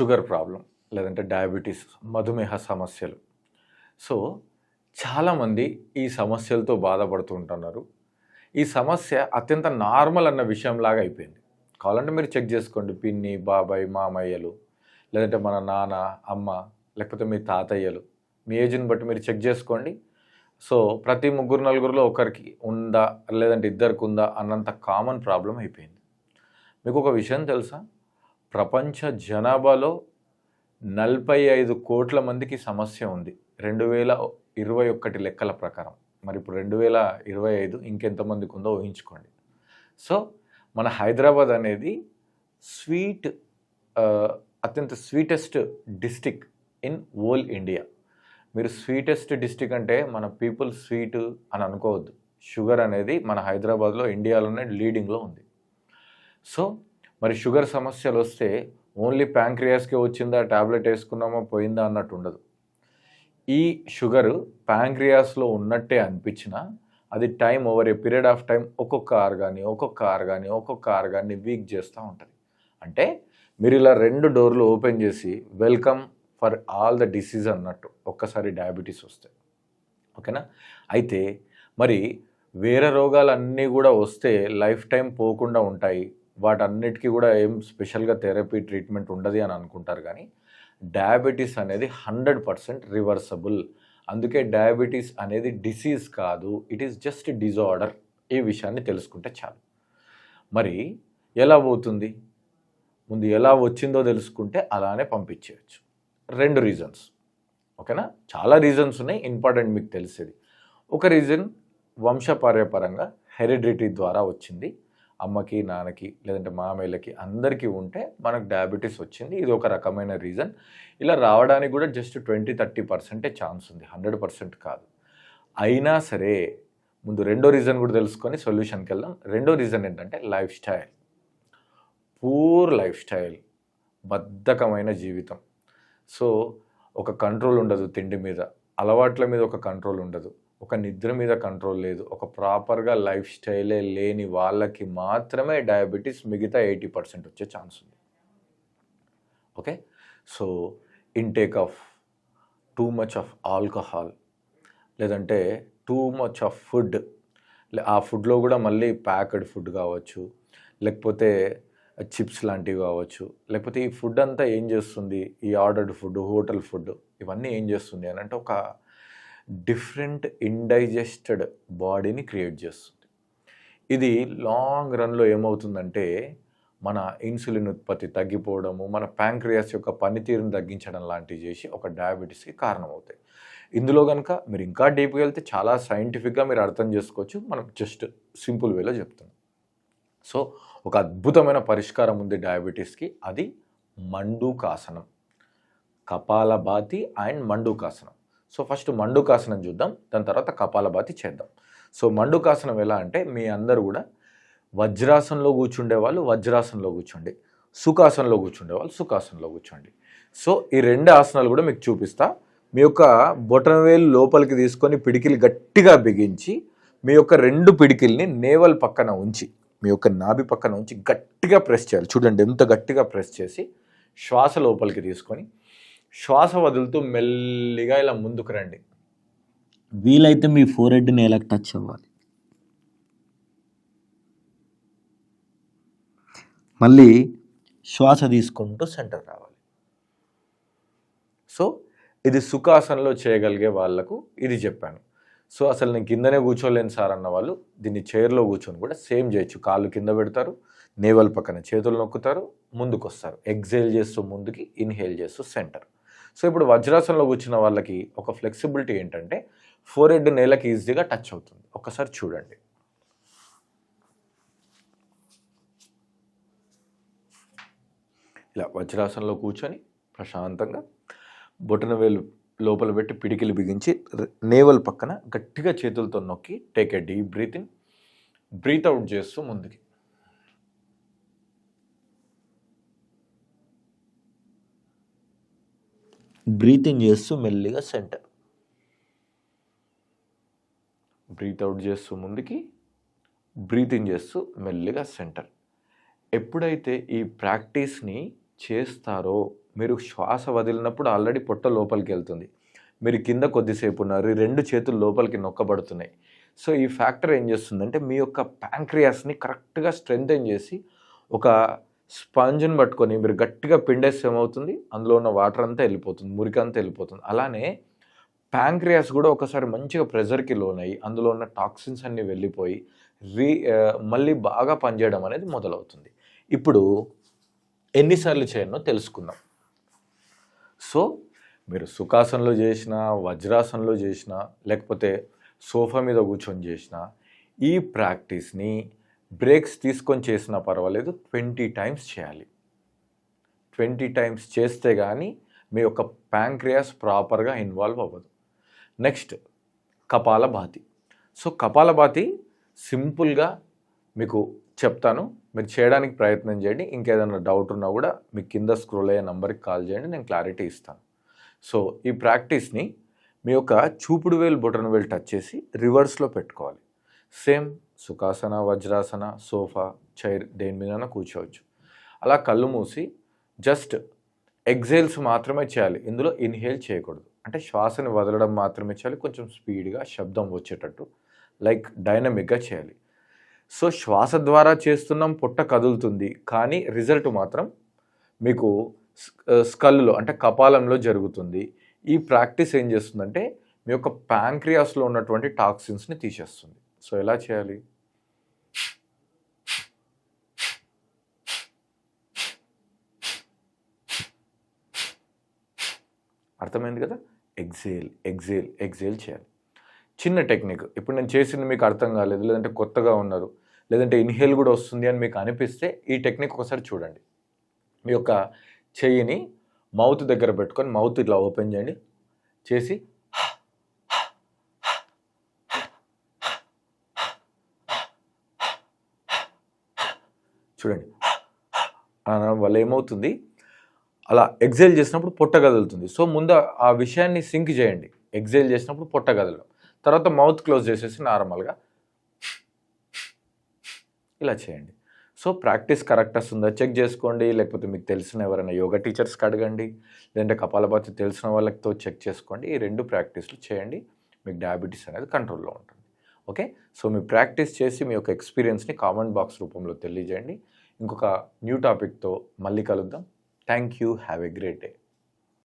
Sugar problem లేదంటే diabetes మధుమేహ సమస్యలు. So చాలామంది ఈ సమస్యలతో బాధపడుతూ ఉంటున్నారు. ఈ సమస్య అత్యంత నార్మల్ అన్న విషయంలాగా అయిపోయింది. కావాలంటే మీరు చెక్ చేసుకోండి పిన్ని బాబాయ్ మామయ్యలు లేదంటే మన నాన్న అమ్మ లేకపోతే మీ తాతయ్యలు. మీ ఏజ్ని బట్టి మీరు చెక్ చేసుకోండి. సో ప్రతి ముగ్గురు నలుగురిలో ఒకరికి ఉందా లేదంటే ఇద్దరికి ఉందా అన్నంత కామన్ ప్రాబ్లం అయిపోయింది. మీకు ఒక విషయం తెలుసా? ప్రపంచ జనాభాలో నలభై ఐదు కోట్ల మందికి సమస్య ఉంది. రెండు వేల ఇరవై ఒకటి లెక్కల ప్రకారం. మరి ఇప్పుడు రెండు వేల ఇరవై ఐదు ఇంకెంతమందికి ఉందో ఊహించుకోండి. సో మన హైదరాబాద్ అనేది స్వీట్ అత్యంత sweetest district in all India. మీరు స్వీటెస్ట్ డిస్టిక్ అంటే మన పీపుల్ స్వీట్ అని అనుకోవద్దు. షుగర్ అనేది మన హైదరాబాద్లో ఇండియాలోనే లీడింగ్లో ఉంది. సో మరి షుగర్ సమస్యలు వస్తే ఓన్లీ ప్యాంక్రియాస్కే వచ్చిందా ట్యాబ్లెట్ వేసుకున్నామా పోయిందా అన్నట్టు ఉండదు. ఈ షుగర్ ప్యాంక్రియాస్లో ఉన్నట్టే అనిపించినా అది time over a period of time ఒక్కొక్క ఆర్గాన్ని ఒక్కొక్క ఆర్గాన్ని ఒక్కొక్క ఆర్గాన్ని వీక్ చేస్తూ ఉంటుంది. అంటే మీరు ఇలా రెండు డోర్లు ఓపెన్ చేసి welcome for all the disease అన్నట్టు ఒక్కసారి డయాబెటీస్ వస్తే. ఓకేనా? అయితే మరి వేరే రోగాలన్నీ కూడా వస్తే లైఫ్ టైం పోకుండా ఉంటాయి. వాటన్నిటికీ కూడా ఏం స్పెషల్గా థెరపీ ట్రీట్మెంట్ ఉండదు అని అనుకుంటారు కానీ డయాబెటీస్ అనేది హండ్రెడ్ పర్సెంట్ రివర్సబుల్. అందుకే డయాబెటీస్ అనేది డిసీజ్ కాదు ఇట్ ఈస్ జస్ట్ డిజార్డర్. ఈ విషయాన్ని తెలుసుకుంటే చాలు. మరి ఎలా పోతుంది? ముందు ఎలా వచ్చిందో తెలుసుకుంటే అలానే పంపించేయచ్చు. రెండు రీజన్స్ ఓకేనా? చాలా రీజన్స్ ఉన్నాయి ఇంపార్టెంట్ మీకు తెలిసేది. ఒక రీజన్ వంశపార్యపరంగా హెరిడిటీ ద్వారా వచ్చింది. అమ్మకి నాన్నకి లేదంటే మామయ్యలకి అందరికీ ఉంటే మనకు డయాబెటీస్ వచ్చింది. ఇది ఒక రకమైన రీజన్ ఇలా రావడానికి కూడా జస్ట్ ట్వంటీ థర్టీ పర్సెంటే ఛాన్స్ ఉంది. హండ్రెడ్ పర్సెంట్ కాదు. అయినా సరే ముందు రెండో రీజన్ కూడా తెలుసుకొని సొల్యూషన్కి వెళ్దాం. రెండో రీజన్ ఏంటంటే lifestyle poor lifestyle బద్ధకమైన జీవితం. సో ఒక కంట్రోల్ ఉండదు తిండి మీద. అలవాట్ల మీద ఒక కంట్రోల్ ఉండదు. ఒక నిద్ర మీద కంట్రోల్ లేదు. ఒక ప్రాపర్గా లైఫ్ స్టైలే లేని వాళ్ళకి మాత్రమే డయాబెటీస్ మిగతా ఎయిటీ పర్సెంట్ వచ్చే ఛాన్స్ ఉంది. Okay? So intake of too much of alcohol లేదంటే టూ మచ్ ఆఫ్ ఫుడ్ ఆ ఫుడ్లో కూడా మళ్ళీ ప్యాక్డ్ ఫుడ్ కావచ్చు లేకపోతే చిప్స్ లాంటివి కావచ్చు లేకపోతే ఈ ఫుడ్ అంతా ఏం చేస్తుంది? ఈ ఆర్డర్డ్ ఫుడ్ హోటల్ ఫుడ్ ఇవన్నీ ఏం చేస్తుంది అని అంటే ఒక డిఫరెంట్ ఇండైజెస్టెడ్ బాడీని క్రియేట్ చేస్తుంది. ఇది లాంగ్ రన్లో ఏమవుతుందంటే మన ఇన్సులిన్ ఉత్పత్తి తగ్గిపోవడము మన ప్యాంక్రియాస్ యొక్క పనితీరుని తగ్గించడం లాంటివి చేసి ఒక డయాబెటీస్కి కారణమవుతాయి. ఇందులో కనుక మీరు ఇంకా డీప్గా వెళ్తే చాలా సైంటిఫిక్గా మీరు అర్థం చేసుకోవచ్చు. మనం జస్ట్ సింపుల్ వేలో చెప్తున్నాం. సో ఒక అద్భుతమైన పరిష్కారం ఉంది డయాబెటీస్కి. అది మండూకాసనం. కపాలభాతి అండ్ మండూకాసనం. సో ఫస్ట్ మండుకాసనం చూద్దాం. దాని తర్వాత కపాలభాతి చేద్దాం. సో మండుకాసనం ఎలా అంటే మీ అందరూ కూడా వజ్రాసనంలో కూర్చుండే వాళ్ళు వజ్రాసనంలో కూర్చోండి. సుఖాసనంలో కూర్చుండే వాళ్ళు సుఖాసనంలో కూర్చోండి. సో ఈ రెండు ఆసనాలు కూడా మీకు చూపిస్తా. మీ యొక్క బొటనవేలు లోపలికి తీసుకొని పిడికిలు గట్టిగా బిగించి మీ యొక్క రెండు పిడికిల్ని నేవల్ పక్కన ఉంచి మీ యొక్క నాభి పక్కన ఉంచి గట్టిగా ప్రెస్ చేయాలి. చూడండి ఎంత గట్టిగా ప్రెస్ చేసి శ్వాస లోపలికి తీసుకొని శ్వాస వదులుతూ మెల్లిగా ఇలా ముందుకు రండి. వీలైతే మీ ఫోర్ హెడ్ నేలకు టచ్ అవ్వాలి? మళ్ళీ శ్వాస తీసుకుంటూ సెంటర్ రావాలి. సో ఇది సుఖాసనంలో చేయగలిగే వాళ్ళకు ఇది చెప్పాను. సో అసలు నేను కిందనే కూర్చోలేను సార్ అన్న వాళ్ళు దీన్ని చైర్లో కూర్చొని కూడా సేమ్ చేయొచ్చు. కాళ్ళు కింద పెడతారు నేవల్ పక్కన చేతులు నొక్కుతారు ముందుకు వస్తారు ఎగ్జైల్ చేస్తూ ముందుకి ఇన్హేల్ చేస్తూ సెంటర్ సో ఇప్పుడు వజ్రాసనంలో కూర్చున్న వాళ్ళకి ఒక ఫ్లెక్సిబిలిటీ ఏంటంటే ఫోర్ హెడ్ నేలకి ఈజీగా టచ్ అవుతుంది. ఒకసారి చూడండి. ఇలా వజ్రాసనంలో కూర్చొని ప్రశాంతంగా బొటన వేలు లోపల పెట్టి పిడికిలు బిగించి నేవల్ పక్కన గట్టిగా చేతులతో నొక్కి take a deep breath in breath out చేస్తూ ముందుకి. బ్రీతింగ్ చేస్తూ మెల్లిగా సెంటర్. బ్రీత్ అవుట్ చేస్తూ ముందుకి బ్రీతింగ్ చేస్తూ మెల్లిగా సెంటర్. ఎప్పుడైతే ఈ ప్రాక్టీస్ని చేస్తారో మీరు శ్వాస వదిలినప్పుడు ఆల్రెడీ పొట్ట లోపలికి వెళ్తుంది. మీరు కింద కొద్దిసేపు ఉన్నారు రెండు చేతులు లోపలికి నొక్కబడుతున్నాయి. సో ఈ ఫ్యాక్టర్ ఏం చేస్తుందంటే మీ యొక్క ప్యాంక్రియాస్ని కరెక్ట్గా స్ట్రెంగ్తెన్ చేసి ఒక స్పాంజ్ని పట్టుకొని మీరు గట్టిగా పిండేస్తే ఏమవుతుంది? అందులో ఉన్న వాటర్ అంతా వెళ్ళిపోతుంది మురికి అంతా వెళ్ళిపోతుంది. అలానే ప్యాంక్రియాస్ కూడా ఒకసారి మంచిగా ప్రెజర్కి లోనయ్యి అందులో ఉన్న టాక్సిన్స్ అన్నీ వెళ్ళిపోయి రీ మళ్ళీ బాగా పనిచేయడం అనేది మొదలవుతుంది. ఇప్పుడు ఎన్నిసార్లు చేయనో తెలుసుకుందాం. సో మీరు సుఖాసనలో చేసిన వజ్రాసనలో చేసిన లేకపోతే సోఫా మీద కూర్చొని చేసిన ఈ ప్రాక్టీస్ని బ్రేక్స్ తీసుకొని చేసినా పర్వాలేదు ట్వంటీ టైమ్స్ చేయాలి. ట్వంటీ టైమ్స్ చేస్తే కానీ మీ యొక్క ప్యాంక్రియాస్ ప్రాపర్గా ఇన్వాల్వ్ అవ్వదు. నెక్స్ట్ కపాలభాతి సో కపాలభాతి సింపుల్గా మీకు చెప్తాను. మీరు చేయడానికి ప్రయత్నం చేయండి. ఇంకేదైనా డౌట్ ఉన్నా కూడా మీ కింద స్క్రోల్ అయ్యే నెంబర్కి కాల్ చేయండి. నేను క్లారిటీ ఇస్తాను. సో ఈ ప్రాక్టీస్ని మీ యొక్క చూపుడు వేలు బొటన వేలు టచ్ చేసి రివర్స్లో పెట్టుకోవాలి. సేమ్ సుఖాసన వజ్రాసన సోఫా చైర్ దేని మీద కూర్చోవచ్చు. అలా కళ్ళు మూసి జస్ట్ ఎగ్జేల్స్ మాత్రమే చేయాలి. ఇందులో ఇన్హేల్ చేయకూడదు. అంటే శ్వాసని వదలడం మాత్రమే చేయాలి. కొంచెం స్పీడ్గా శబ్దం వచ్చేటట్టు లైక్ డైనమిక్గా చేయాలి. సో శ్వాస ద్వారా చేస్తున్నాం పొట్ట కదులుతుంది. కానీ రిజల్ట్ మాత్రం మీకు స్కల్లో అంటే కపాలంలో జరుగుతుంది. ఈ ప్రాక్టీస్ ఏం చేస్తుందంటే మీ యొక్క ప్యాంక్రియాస్లో ఉన్నటువంటి టాక్సిన్స్ని తీసేస్తుంది. సో ఎలా చేయాలి? అర్థమైంది కదా? ఎగ్జేల్ ఎగ్జేల్ ఎగ్జేల్ చేయాలి. చిన్న టెక్నిక్. ఇప్పుడు నేను చేసింది మీకు అర్థం కాలేదు లేదంటే కొత్తగా ఉన్నారు లేదంటే ఇన్హేల్ కూడా వస్తుంది అని మీకు అనిపిస్తే ఈ టెక్నిక్ ఒకసారి చూడండి. మీ యొక్క చెయ్యిని మౌత్ దగ్గర పెట్టుకొని మౌత్ ఇట్లా ఓపెన్ చేయండి. చేసి చూడండి. అనడం వల్ల ఏమవుతుంది? అలా ఎగ్జైల్ చేసినప్పుడు పొట్ట కదులుతుంది. సో ముందు ఆ విషయాన్ని సింక్ చేయండి. ఎగ్జైల్ చేసినప్పుడు పొట్ట కదలడం. తర్వాత మౌత్ క్లోజ్ చేసేసి నార్మల్గా ఇలా చేయండి. సో ప్రాక్టీస్ కరెక్ట్ వస్తుందా? చెక్ చేసుకోండి. లేకపోతే మీకు తెలిసిన ఎవరైనా యోగా టీచర్స్కి అడగండి. లేదంటే కపాలపాతి తెలిసిన వాళ్ళతో చెక్ చేసుకోండి. ఈ రెండు ప్రాక్టీస్లు చేయండి. మీకు డయాబెటీస్ అనేది కంట్రోల్లో ఉంటుంది. ఓకే? సో మీ ప్రాక్టీస్ చేసి మీ యొక్క ఎక్స్పీరియన్స్ని కామెంట్ బాక్స్ రూపంలో తెలియజేయండి. ఇంకొక న్యూ టాపిక్తో మళ్ళీ కలుద్దాం. Thank you. Have a great day.